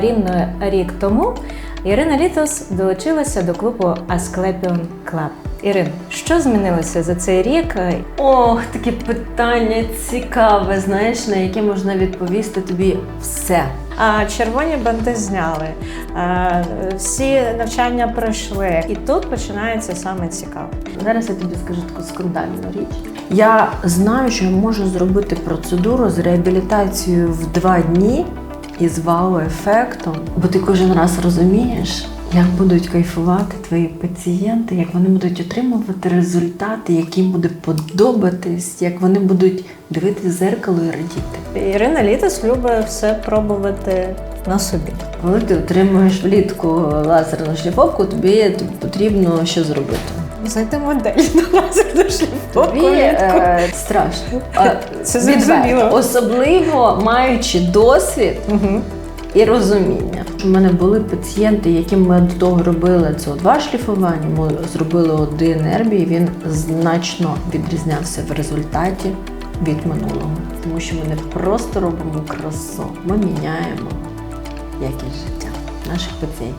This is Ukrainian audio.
рівно рік тому Ірина Літос долучилася до клубу Asclepion Club. Ірин, що змінилося за цей рік? Ох, таке питання цікаве, знаєш, на яке можна відповісти тобі все. А червоні банди зняли, а, всі навчання пройшли, і тут починається саме цікаве. Зараз я тобі скажу таку скандальну річ. Я знаю, що я можу зробити процедуру з реабілітацією в два дні і з вау-ефектом, бо ти кожен раз розумієш, як будуть кайфувати твої пацієнти, як вони будуть отримувати результати, які їм буде подобатись, як вони будуть дивитися в зеркало і радіти. Ірина Літос любить все пробувати на собі. Коли ти отримуєш влітку лазерну шліфовку, тобі потрібно що зробити? Знайти модель на лазерну шліфовку. Тобі е, страшно. А, Це зрозуміло. Особливо маючи досвід Угу. і розуміння. У мене були пацієнти, яким ми до того робили це два шліфування. Ми зробили один ербій, і він значно відрізнявся в результаті від минулого. Тому що ми не просто робимо красу, ми міняємо якість життя наших пацієнтів.